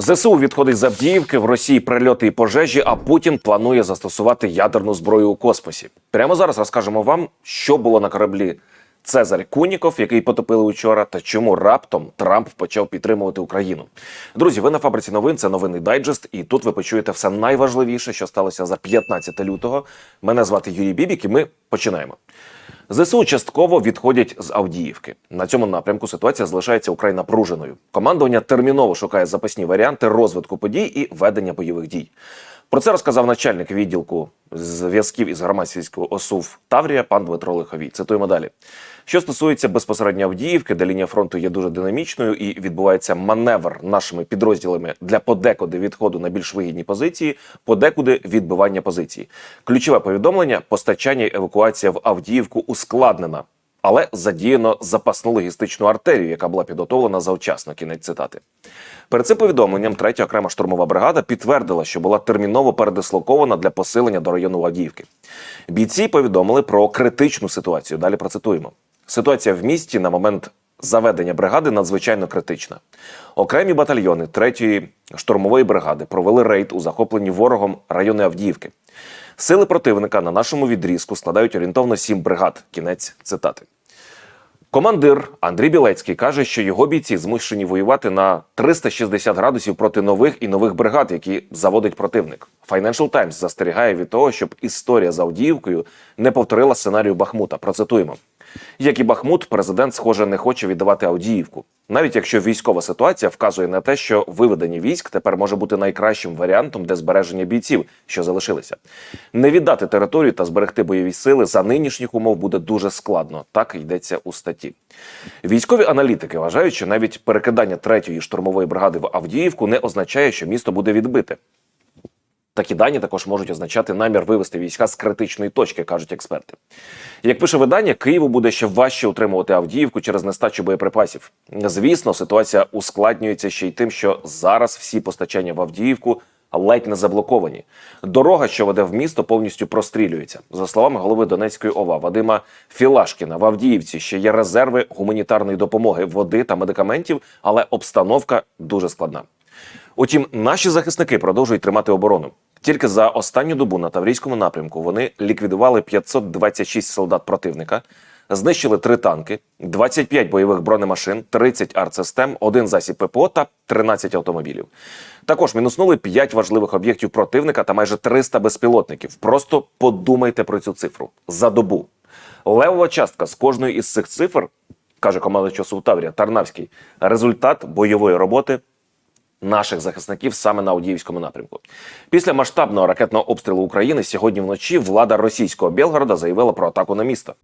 ЗСУ відходить з Авдіївки, в Росії прильоти і пожежі, а Путін планує застосувати ядерну зброю у космосі. Прямо зараз розкажемо вам, що було на кораблі Цезарь Куніков, який потопили учора, та чому раптом Трамп почав підтримувати Україну. Друзі, ви на фабриці новин. Це новинний дайджест, і тут ви почуєте все найважливіше, що сталося за 15 лютого. Мене звати Юрій Бібік, і ми починаємо. ЗСУ частково відходять з Авдіївки. На цьому напрямку ситуація залишається украй напруженою. Командування терміново шукає запасні варіанти розвитку подій і ведення бойових дій. Про це розказав начальник відділку зв'язків із громадського ОСУВ Таврія пан Дмитро Лиховій. Цитуємо далі. Що стосується безпосередньо Авдіївки, де лінія фронту є дуже динамічною і відбувається маневр нашими підрозділами для подекуди відходу на більш вигідні позиції, подекуди відбивання позицій. Ключове повідомлення: постачання і евакуація в Авдіївку ускладнена. Але задіяно запасну логістичну артерію, яка була підготовлена завчасно. Кінець цитати. Перед цим повідомленням третя окрема штурмова бригада підтвердила, що була терміново передислокована для посилення до району Авдіївки. Бійці повідомили про критичну ситуацію. Далі процитуємо. Ситуація в місті на момент заведення бригади надзвичайно критична. Окремі батальйони третьої штурмової бригади провели рейд у захопленні ворогом райони Авдіївки. Сили противника на нашому відрізку складають орієнтовно сім бригад. Кінець цитати. Командир Андрій Білецький каже, що його бійці змушені воювати на 360 градусів проти нових і нових бригад, які заводить противник. Financial Times застерігає від того, щоб історія з Авдіївкою не повторила сценарію Бахмута. Процитуємо. Як і Бахмут, президент, схоже, не хоче віддавати Авдіївку, навіть якщо військова ситуація вказує на те, що виведення військ тепер може бути найкращим варіантом для збереження бійців, що залишилися. Не віддати територію та зберегти бойові сили за нинішніх умов буде дуже складно. Так йдеться у статті. Військові аналітики вважають, що навіть перекидання третьої штурмової бригади в Авдіївку не означає, що місто буде відбите. Такі дані також можуть означати намір вивести війська з критичної точки, кажуть експерти. Як пише видання, Києву буде ще важче утримувати Авдіївку через нестачу боєприпасів. Звісно, ситуація ускладнюється ще й тим, що зараз всі постачання в Авдіївку ледь не заблоковані. Дорога, що веде в місто, повністю прострілюється. За словами голови Донецької ОВА Вадима Філашкіна, в Авдіївці ще є резерви гуманітарної допомоги, води та медикаментів, але обстановка дуже складна. Утім, наші захисники продовжують тримати оборону. Тільки за останню добу на Таврійському напрямку вони ліквідували 526 солдат противника, знищили три танки, 25 бойових бронемашин, 30 артсистем, один засіб ППО та 13 автомобілів. Також мінуснули 5 важливих об'єктів противника та майже 300 безпілотників. Просто подумайте про цю цифру за добу. Левова частка з кожної із цих цифр, каже командуючий СУ Таврія Тарнавський, результат бойової роботи наших захисників саме на Авдіївському напрямку. Після масштабного ракетного обстрілу України сьогодні вночі влада російського Білгорода заявила про атаку на місто.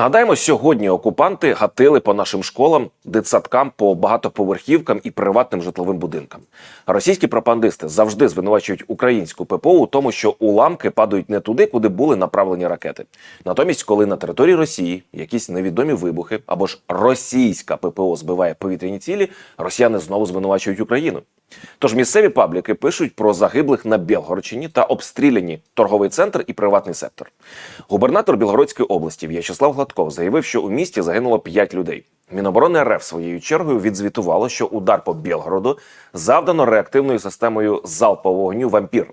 Нагадаємо, сьогодні окупанти гатили по нашим школам, дитсадкам, по багатоповерхівкам і приватним житловим будинкам. Російські пропагандисти завжди звинувачують українську ППО у тому, що уламки падають не туди, куди були направлені ракети. Натомість, коли на території Росії якісь невідомі вибухи або ж російська ППО збиває повітряні цілі, росіяни знову звинувачують Україну. Тож місцеві пабліки пишуть про загиблих на Білгородщині та обстріляні торговий центр і приватний сектор. Губернатор Білгородської області В'ячеслав Гладков заявив, що у місті загинуло 5 людей. Міноборони РФ своєю чергою відзвітувало, що удар по Білгороду завдано реактивною системою залпового вогню вампір.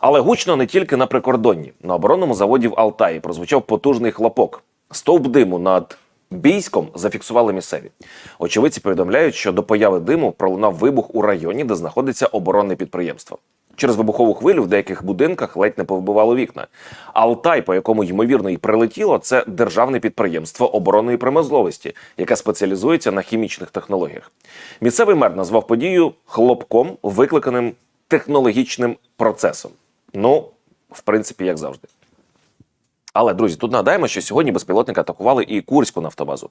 Але гучно не тільки на прикордонні. На оборонному заводі в Алтаї прозвучав потужний хлопок. Стовп диму над Бійськом зафіксували місцеві. Очевидці повідомляють, що до появи диму пролунав вибух у районі, де знаходиться оборонне підприємство. Через вибухову хвилю в деяких будинках ледь не повибивало вікна. Алтай, по якому ймовірно і прилетіло, це державне підприємство оборонної промисловості, яке спеціалізується на хімічних технологіях. Місцевий мер назвав подію хлопком, викликаним технологічним процесом. Ну, в принципі, як завжди. Але друзі, тут нагадаємо, що сьогодні безпілотники атакували і Курську нафтобазу.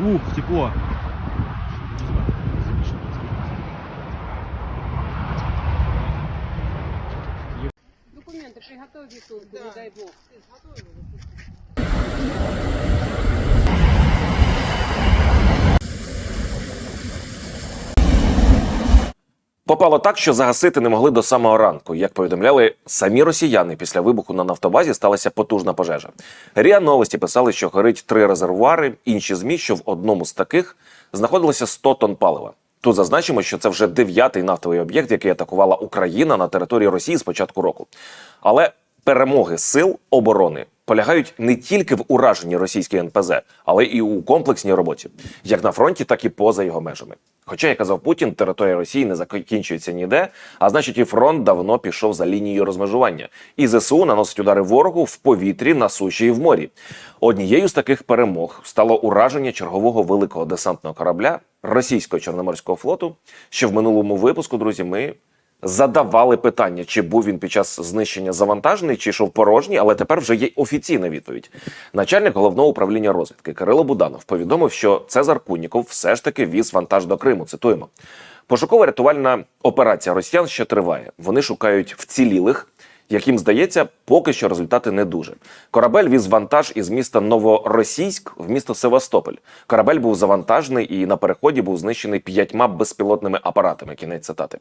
Ух, тепло. Документы приготовь не дай бог. Попало так, що загасити не могли до самого ранку. Як повідомляли самі росіяни, після вибуху на нафтобазі сталася потужна пожежа. Ріа новості писали, що горить три резервуари. Інші змі, що в одному з таких знаходилося 100 тонн палива. Тут зазначимо, що це вже дев'ятий нафтовий об'єкт, який атакувала Україна на території Росії з початку року. Але перемоги сил оборони полягають не тільки в ураженні російської НПЗ, але і у комплексній роботі, як на фронті, так і поза його межами. Хоча, як казав Путін, територія Росії не закінчується ніде, а значить, і фронт давно пішов за лінією розмежування. І ЗСУ наносить удари ворогу в повітрі, на суші і в морі. Однією з таких перемог стало ураження чергового великого десантного корабля російського чорноморського флоту. Що в минулому випуску, друзі, ми задавали питання, чи був він під час знищення завантажений, чи йшов порожній, але тепер вже є офіційна відповідь. Начальник головного управління розвідки Кирило Буданов повідомив, що Цезар Куніков все ж таки віз вантаж до Криму. Цитуємо. Пошукова рятувальна операція росіян ще триває. Вони шукають вцілілих. Як їм здається, поки що результати не дуже. Корабель віз вантаж із міста Новоросійськ в місто Севастополь. Корабель був завантажений і на переході був знищений п'ятьма безпілотними апаратами. Кінець цитати.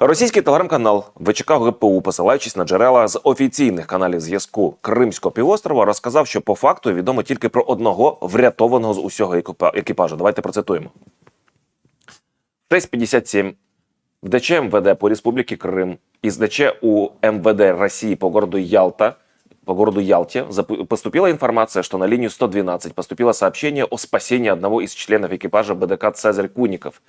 Російський телеграм-канал ВЧК ГПУ, посилаючись на джерела з офіційних каналів зв'язку Кримського півострова, розказав, що по факту відомо тільки про одного врятованого з усього екіпажу. Давайте процитуємо. 6.57 в ДЧ МВД по Республике Крым из ДЧ у МВД России по городу Ялта по городу Ялте поступила информация, что на линию 112 поступило сообщение о спасении одного из членов экипажа БДК «Цезарь Куников».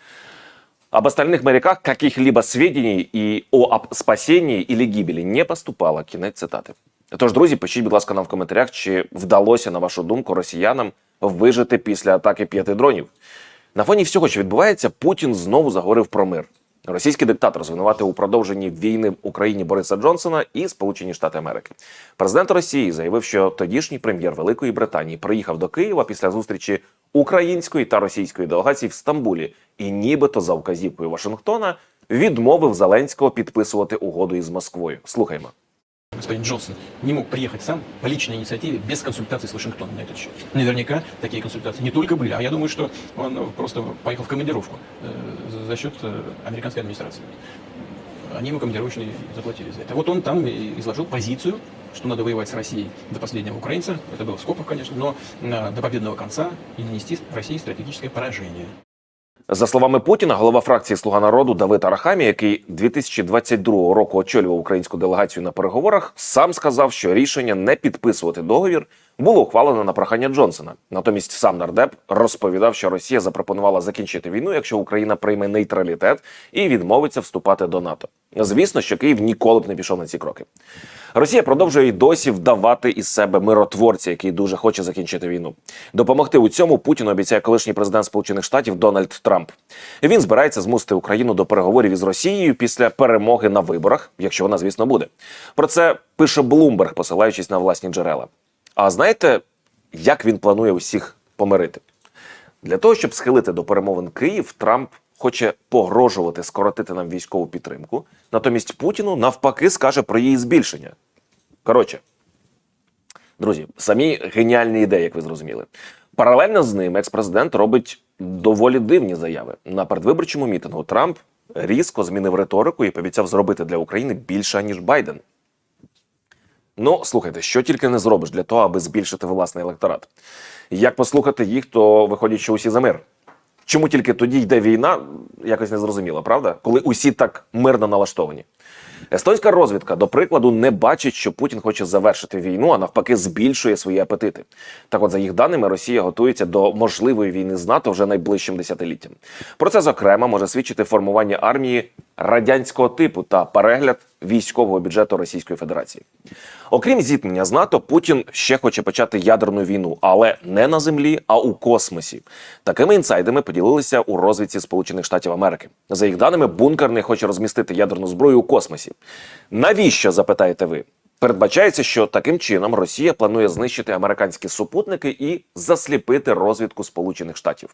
Об остальных моряках каких-либо сведений і о спасенні или гибели не поступало. Кінець цитати. Тож, друзі, пишіть, будь ласка, нам в коментарях, чи вдалося, на вашу думку, росіянам вижити після атаки п'яти дронів. На фоні всього, що відбувається, Путін знову заговорив про мир. Російський диктатор звинуватив у продовженні війни в Україні Бориса Джонсона і Сполучені Штати Америки. Президент Росії заявив, що тодішній прем'єр Великої Британії приїхав до Києва після зустрічі української та російської делегації в Стамбулі, і нібито за вказівкою Вашингтона відмовив Зеленського підписувати угоду із Москвою. Слухаймо. Господин Джонсон не мог приехать сам по личной инициативе без консультаций с Вашингтоном на этот счет. Наверняка такие консультации не только были, а я думаю, что он просто поехал в командировку э, за- счет э, американской администрации. Они ему командировочные заплатили за это. Вот он там изложил позицию, что надо воевать с Россией до последнего украинца. Это было в скобках, конечно, но до победного конца и нанести России стратегическое поражение. За словами Путіна, голова фракції Слуга народу Давид Арахамі, який 2022 року очолював українську делегацію на переговорах, сам сказав, що рішення не підписувати договір було ухвалено на прохання Джонсона. Натомість сам нардеп розповідав, що Росія запропонувала закінчити війну, якщо Україна прийме нейтралітет і відмовиться вступати до НАТО. Звісно, що Київ ніколи б не пішов на ці кроки. Росія продовжує й досі вдавати із себе миротворця, який дуже хоче закінчити війну. Допомогти у цьому Путін обіцяє колишній президент Сполучених Штатів Дональд Трамп. Він збирається змусити Україну до переговорів із Росією після перемоги на виборах, якщо вона, звісно, буде. Про це пише Блумберг, посилаючись на власні джерела. А знаєте, як він планує усіх помирити? Для того, щоб схилити до перемовин Київ, Трамп хоче погрожувати скоротити нам військову підтримку. Натомість Путіну навпаки скаже про її збільшення. Коротше, друзі, самі геніальні ідеї, як ви зрозуміли. Паралельно з ним екс-президент робить доволі дивні заяви. На передвиборчому мітингу Трамп різко змінив риторику і пообіцяв зробити для України більше, ніж Байден. Ну, слухайте, що тільки не зробиш для того, аби збільшити власний електорат. Як послухати їх, то виходять, що усі за мир. Чому тільки тоді йде війна, якось не зрозуміло, правда? Коли усі так мирно налаштовані. Естонська розвідка, до прикладу, не бачить, що Путін хоче завершити війну, а навпаки, збільшує свої апетити. Так, от, за їх даними, Росія готується до можливої війни з НАТО вже найближчим десятиліттям. Про це зокрема може свідчити формування армії радянського типу та перегляд військового бюджету Російської Федерації. Окрім зіткнення з НАТО, Путін ще хоче почати ядерну війну, але не на землі, а у космосі. Такими інсайдами поділилися у розвідці Сполучених Штатів Америки. За їх даними, бункерний хоче розмістити ядерну зброю у космосі. Навіщо запитаєте ви? Передбачається, що таким чином Росія планує знищити американські супутники і засліпити розвідку Сполучених Штатів.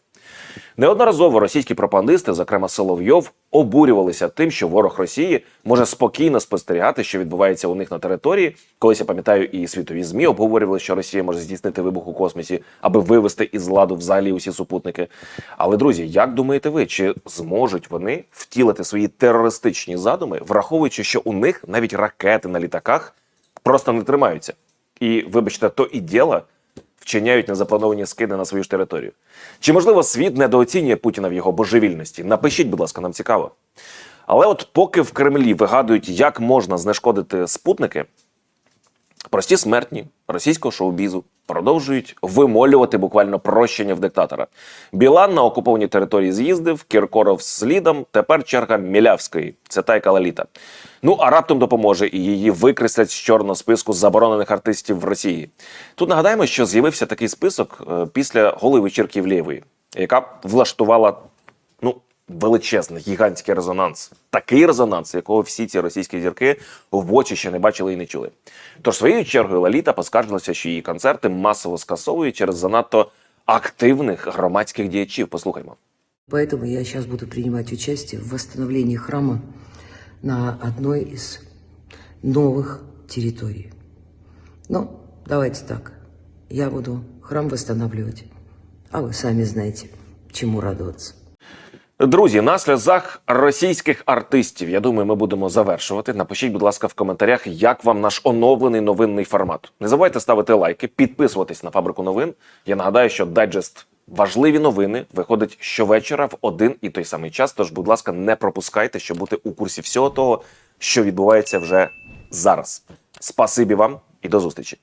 Неодноразово російські пропагандисти, зокрема Соловйов, обурювалися тим, що ворог Росії може спокійно спостерігати, що відбувається у них на території. Колись я пам'ятаю, і світові змі обговорювали, що Росія може здійснити вибух у космосі, аби вивести із ладу взагалі усі супутники. Але друзі, як думаєте ви, чи зможуть вони втілити свої терористичні задуми, враховуючи, що у них навіть ракети на літаках просто не тримаються? І вибачте, то і діло вчиняють незаплановані скиди на свою ж територію. Чи можливо світ недооцінює Путіна в його божевільності? Напишіть, будь ласка, нам цікаво. Але от поки в Кремлі вигадують, як можна знешкодити спутники, прості смертні російського шоу-бізу продовжують вимолювати буквально прощення в диктатора. Білан на окупованій території з'їздив, Кіркоров слідом. Тепер черга Мілявської. Це тайка Лаліта. Ну а раптом допоможе і її викреслять з чорного списку заборонених артистів в Росії. Тут нагадаємо, що з'явився такий список е, після голи вечірки Євлеєвої, яка влаштувала ну величезний гігантський резонанс. Такий резонанс, якого всі ці російські зірки в очі ще не бачили і не чули. Тож своєю чергою Лаліта поскаржилася, що її концерти масово скасовують через занадто активних громадських діячів. Послухаймо. Поэтому я сейчас буду принимать участие в восстановлении храма на одной из новых территорий. Ну, давайте так. Я буду храм восстанавливать, а вы сами знаете, чему радоваться. Друзі, на сльозах російських артистів. Я думаю, ми будемо завершувати. Напишіть, будь ласка, в коментарях, як вам наш оновлений новинний формат. Не забувайте ставити лайки, підписуватись на фабрику новин. Я нагадаю, що дайджест важливі новини виходить щовечора в один і той самий час. Тож, будь ласка, не пропускайте, щоб бути у курсі всього того, що відбувається вже зараз. Спасибі вам і до зустрічі.